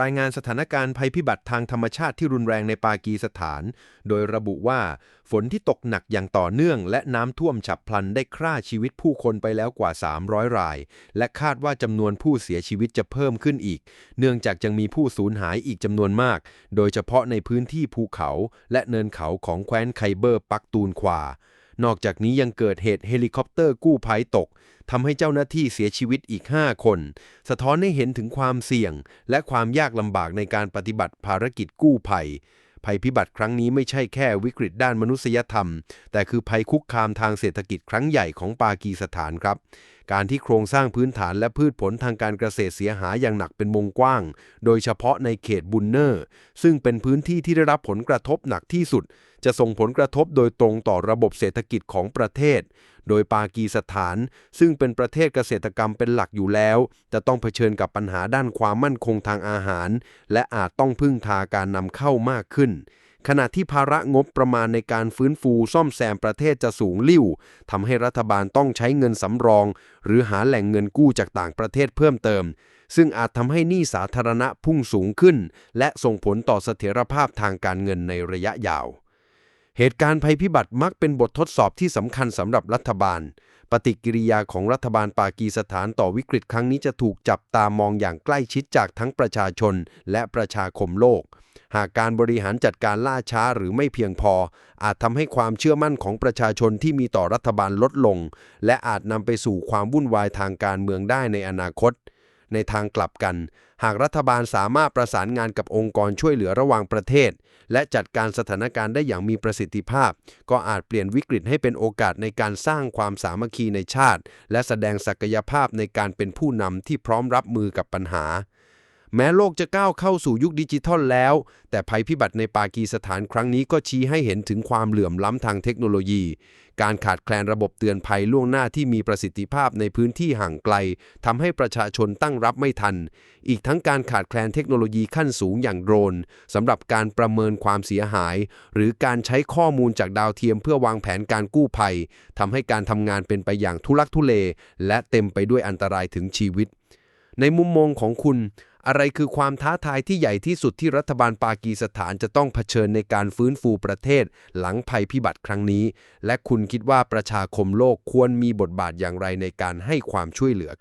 รายงานสถานการณ์ภัยพิบัติทางธรรมชาติที่รุนแรงในปากีสถาน โดยระบุว่าฝนที่ตกหนักอย่างต่อเนื่อง และน้ำท่วมฉับพลันได้ฆ่าชีวิตผู้คนไปแล้วกว่า 300 ราย และคาดว่าจำนวนผู้เสียชีวิตจะเพิ่มขึ้นอีก เนื่องจากยังมีผู้สูญหายอีกจำนวนมาก โดยเฉพาะในพื้นที่ภูเขาและเนินเขาของแคว้นไคเบอร์ปักตูนควา นอกจากนี้ยังเกิดเหตุเฮลิคอปเตอร์กู้ภัยตกทำให้เจ้าหน้าที่เสียชีวิตอีก 5 คน สะท้อนให้เห็นถึงความเสี่ยง และความยากลำบากในการปฏิบัติภารกิจกู้ภัย ภัยพิบัติครั้งนี้ไม่ใช่แค่วิกฤตด้านมนุษยธรรม แต่คือภัยคุกคามทางเศรษฐกิจครั้งใหญ่ของปากีสถานครับ การที่โครงสร้างพื้นฐานและพืชผลทางการเกษตรเสียหายอย่างหนักเป็นวงกว้าง โดยเฉพาะในเขตบุนเนอร์ ซึ่งเป็นพื้นที่ที่ได้รับผลกระทบหนักที่สุด จะส่งผลกระทบโดยตรงต่อระบบเศรษฐกิจของประเทศ โดยปากีสถาน ซึ่งเป็นประเทศเกษตรกรรมเป็นหลักอยู่แล้ว จะต้องเผชิญกับปัญหาด้านความมั่นคงทางอาหาร และอาจต้องพึ่งพาการนำเข้ามากขึ้น ขณะที่ภาระงบประมาณในการฟื้นฟูซ่อมแซมประเทศจะสูงลิ่วทำให้รัฐบาลต้องใช้เงินสำรอง หรือหาแหล่งเงินกู้จากต่างประเทศเพิ่มเติม ซึ่งอาจทำให้หนี้สาธารณะพุ่งสูงขึ้น และส่งผลต่อเสถียรภาพทางการเงินในระยะยาว เหตุการณ์ภัยพิบัติมักเป็นบททดสอบที่สำคัญสำหรับรัฐบาล ปฏิกิริยาของรัฐบาลปากีสถานต่อวิกฤตครั้งนี้จะถูกจับตามองอย่างใกล้ชิดจากทั้งประชาชนและประชาคมโลก หากการบริหารจัดการล่าช้าหรือไม่เพียงพอ อาจทำให้ความเชื่อมั่นของประชาชนที่มีต่อรัฐบาลลดลง และอาจนำไปสู่ความวุ่นวายทางการเมืองได้ในอนาคต ในทางกลับกัน หากรัฐบาลสามารถประสานงานกับองค์กรช่วยเหลือระหว่างประเทศ และจัดการสถานการณ์ได้อย่างมีประสิทธิภาพ ก็อาจเปลี่ยนวิกฤตให้เป็นโอกาสในการสร้างความสามัคคีในชาติ และแสดงศักยภาพในการเป็นผู้นำที่พร้อมรับมือกับปัญหา แม้โลกจะก้าวเข้าสู่ยุคดิจิทัลแล้ว แต่ภัยพิบัติในปากีสถานครั้งนี้ก็ชี้ให้เห็นถึงความเหลื่อมล้ำทางเทคโนโลยี การขาดแคลนระบบเตือนภัยล่วงหน้าที่มีประสิทธิภาพในพื้นที่ห่างไกลทำให้ประชาชนตั้งรับไม่ทัน อีกทั้งการขาดแคลนเทคโนโลยีขั้นสูงอย่างโดรนสำหรับการประเมินความเสียหาย หรือการใช้ข้อมูลจากดาวเทียมเพื่อวางแผนการกู้ภัยทำให้การทำงานเป็นไปอย่างทุลักทุเล และเต็มไปด้วยอันตรายถึงชีวิต ในมุมมองของคุณ อะไรคือความท้าทายที่ใหญ่ที่สุดที่รัฐบาลปากีสถานจะต้องเผชิญในการฟื้นฟูประเทศ หลังภัยพิบัติครั้งนี้ และคุณคิดว่าประชาคมโลกควรมีบทบาทอย่างไรในการให้ความช่วยเหลือ